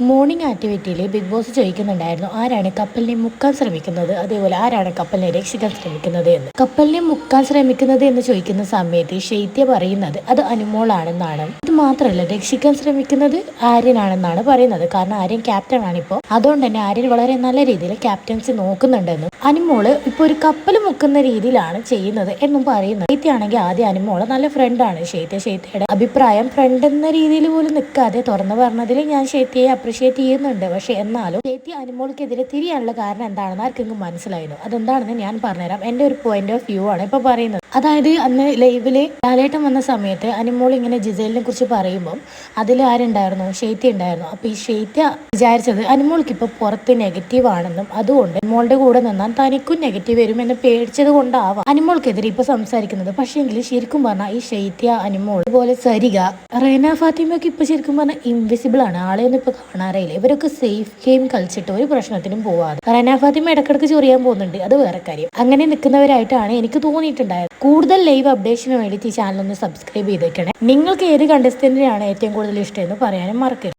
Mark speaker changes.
Speaker 1: Morning ആക്ടിവിറ്റിയിൽ big boss ചോദിക്കുന്നുണ്ടായിരുന്നു ആരാണ് കപ്പലിനെ മുക്കാൻ ശ്രമിക്കുന്നത്? അതേപോലെ ആരാണ് കപ്പലിനെ രക്ഷിക്കാൻ ശ്രമിക്കുന്നത് എന്ന്? കപ്പലിനെ മുക്കാൻ ശ്രമിക്കുന്നത് എന്ന് ചോദിക്കുന്ന സമയത്ത് ശൈത്യ പറയുന്നത് അത് അനുമോളാണെന്നാണ്. ഇത് മാത്രമല്ല രക്ഷിക്കാൻ ശ്രമിക്കുന്നത് ആര്യനാണെന്നാണ് പറയുന്നത്. കാരണം ആര്യൻ ക്യാപ്റ്റൻ ആണിപ്പോൾ അതുകൊണ്ട് തന്നെ ആര്യൻ വളരെ നല്ല രീതിയിൽ ക്യാപ്റ്റൻസി നോക്കുന്നുണ്ടെന്നും അനുമോൾ ഇപ്പൊ ഒരു കപ്പൽ മുക്കുന്ന രീതിയിലാണ് ചെയ്യുന്നത് എന്നും പറയുന്നത് ശൈത്യാണെങ്കിൽ ആദ്യം അനുമോൾ നല്ല ഫ്രണ്ടാണ് ശൈത്യ ശൈത്യയുടെ അഭിപ്രായം ഫ്രണ്ട് എന്ന രീതിയിൽ പോലും നിൽക്കാതെ തുറന്നു പറഞ്ഞതിൽ ഞാൻ ശൈത്യയെ അപ്രിഷിയേറ്റ് ചെയ്യുന്നുണ്ട്. പക്ഷെ എന്നാലും ശൈത്യ അനുമോൾക്കെതിരെ തിരിയാനുള്ള കാരണം എന്താണെന്ന് ആർക്കെങ്കിലും മനസ്സിലായിരുന്നു അതെന്താണെന്ന് ഞാൻ പറഞ്ഞുതരാം. എന്റെ ഒരു പോയിന്റ് ഓഫ് വ്യൂ ആണ് ഇപ്പൊ പറയുന്നത്. അതായത് അന്ന് ലൈവിൽ ലാലേട്ടം വന്ന സമയത്ത് അനിമോൾ ഇങ്ങനെ ജിസേലിനെ കുറിച്ച് പറയുമ്പോൾ അതിൽ ആരുണ്ടായിരുന്നു? ഷെയ്ത്യ ഉണ്ടായിരുന്നു. അപ്പൊ ഈ ഷെയ്ത്യ വിചാരിച്ചത് അനുമോൾക്ക് ഇപ്പൊ പുറത്ത് നെഗറ്റീവ് ആണെന്നും അതുകൊണ്ട് അനുമോളുടെ കൂടെ നിന്നാൽ തനിക്കും നെഗറ്റീവ് വരുമെന്ന് പേടിച്ചത് കൊണ്ടാവാം. അനിമോൾക്കെതിരെ ഇപ്പൊ സംസാരിക്കുന്നത്. പക്ഷേങ്കിൽ ശരിക്കും പറഞ്ഞാൽ ഈ ശൈത്യ അനിമോൾ അതുപോലെ സരിക റേന ഫാത്തിമയൊക്കെ ഇപ്പൊ ശരിക്കും പറഞ്ഞാൽ ഇൻവിസിബിൾ ആണ്. ആളെയൊന്നും ഇപ്പൊ കാണാറേയില്ല. ഇവരൊക്കെ സേഫ് ഗെയിം കളിച്ചിട്ട് ഒരു പ്രശ്നത്തിനും പോവാതെ. റേന ഫാത്തിമ ഇടക്കിടക്ക് ചൊറിയാൻ പോകുന്നുണ്ട്. അത് വേറെ കാര്യം. അങ്ങനെ നിൽക്കുന്നവരായിട്ടാണ് എനിക്ക് തോന്നിയിട്ടുണ്ടായത്. കൂടുതൽ ലൈവ് അപ്ഡേഷന് വേണ്ടിയിട്ട് ഈ ചാനൽ ഒന്ന് സബ്സ്ക്രൈബ് ചെയ്തേക്കണേ. നിങ്ങൾക്ക് ഏത് കണ്ടസ്റ്റന്റിനാണ് ഏറ്റവും കൂടുതൽ ഇഷ്ടം എന്ന് പറയാനും മറക്കരുത്.